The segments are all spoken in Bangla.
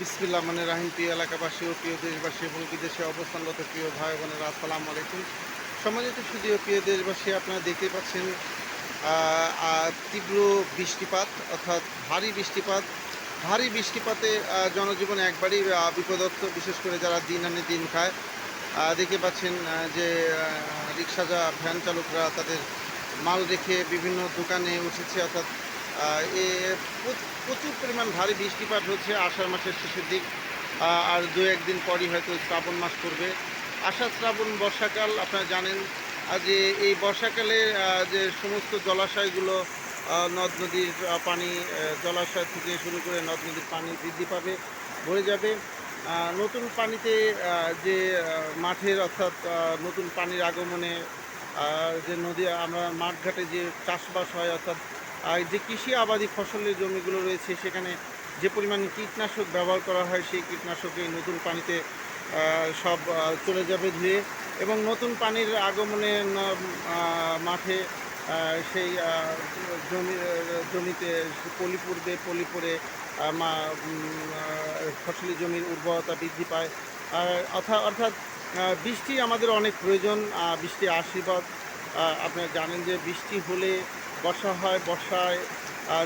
বিসমিল্লা মানে রাহিম, প্রিয় এলাকাবাসী ও প্রিয় দেশবাসী, এবং বিদেশে অবস্থানরত প্রিয় ভাই বোনেরা, আসসালামু আলাইকুম। সম্মানিত সুদীয় প্রিয় দেশবাসী, আপনারা দেখতে পাচ্ছেন তীব্র বৃষ্টিপাত, অর্থাৎ ভারী বৃষ্টিপাত। ভারী বৃষ্টিপাতে জনজীবন একবারই বিপদগ্ধ বিশেষ করে যারা দিন আনে দিন খায়। দেখতে পাচ্ছেন যে রিক্সা যা ভ্যান চালকরা তাদের মাল রেখে বিভিন্ন দোকানে উঠেছে, অর্থাৎ প্রচুর পরিমাণ ভারী বৃষ্টিপাত হচ্ছে আষাঢ় মাসের শেষের দিক। আর দু, একদিন পরই হয়তো শ্রাবণ মাস পড়বে। আষাঢ় শ্রাবণ বর্ষাকাল, আপনারা জানেন যে এই বর্ষাকালে যে সমস্ত জলাশয়গুলো নদ নদীর পানি জলাশয় থেকে শুরু করে নদ নদীর পানি বৃদ্ধি পাবে, ভরে যাবে। নতুন পানিতে যে মাঠের অর্থাৎ নতুন পানির আগমনে যে নদী, আমরা মাঠঘাটে যে চাষবাস হয়, অর্থাৎ যে কৃষি আবাদি ফসলের জমিগুলো রয়েছে, সেখানে যে পরিমাণ কীটনাশক ব্যবহার করা হয়, সেই কীটনাশকে নতুন পানিতে সব চলে যাবে ধুয়ে এবং নতুন পানির আগমনে মাঠে সেই জমি, জমিতে পলি পড়বে, পলি পড়ে ফসলি জমির উর্বরতা বৃদ্ধি পায়। অর্থাৎ অর্থাৎ বৃষ্টি আমাদের অনেক প্রয়োজন বৃষ্টি আশীর্বাদ আপনারা জানেন যে বৃষ্টি হলে বর্ষা হয় বর্ষায়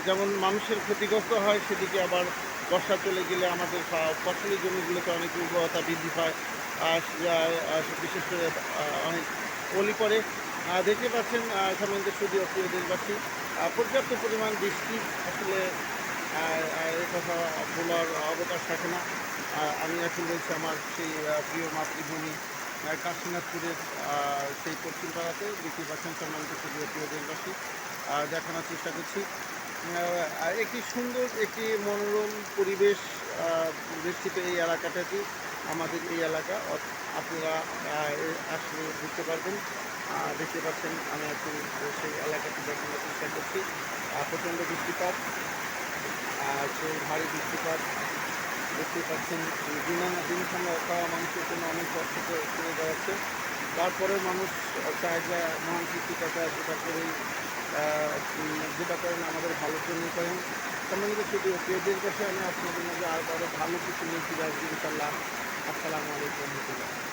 যেমন মানুষের ক্ষতিগ্রস্ত হয় সেদিকে আবার বর্ষা চলে গেলে আমাদের ফসলের জমিগুলোতে অনেক উর্বরতা বৃদ্ধি পায় আর বিশেষ করে অনেক পড়ে। আহ, দেখতে পাচ্ছেন সম্বন্ধে শুধু প্রিয় দেশবাসী পর্যাপ্ত পরিমাণ বৃষ্টি আসলে এ কথা বলার অবকাশ থাকে না। আমি এখন রয়েছি আমার সেই প্রিয় মাতৃভূমি কাশীনাথপুরের সেই পশ্চিম পাড়াতে দেখতে পাচ্ছেন সম্মানিত প্রিয় দেশবাসী। দেখানোর চেষ্টা করছি। একটি সুন্দর, একটি মনোরম পরিবেশ বেষ্টিত এই এলাকাটাতে আমাদের এই এলাকা আপনারা আসলে বুঝতে পারবেন। দেখতে পাচ্ছেন, আমি একটু সেই এলাকাটি দেখানোর চেষ্টা করছি। প্রচণ্ড বৃষ্টিপাত সেই ভারী বৃষ্টিপাত দেখতে পাচ্ছেন বিমান দিন খানা খাওয়া মানুষের জন্য অনেক কষ্ট করে যাচ্ছে। তারপরে মানুষ চায় যে মহান সৃষ্টিকর্তা যেটা করেই যেটা করেন আমাদের ভালোর জন্য করেন। সম্মানিত শুধু প্রিয়দের কাছে আমি আপনাদের মধ্যে আর আরও ভালো কিছু নিয়ে ফিরে আসব ইনশাল্লাহ আসসালামু আলাইকুম রহমতুল্লাহ।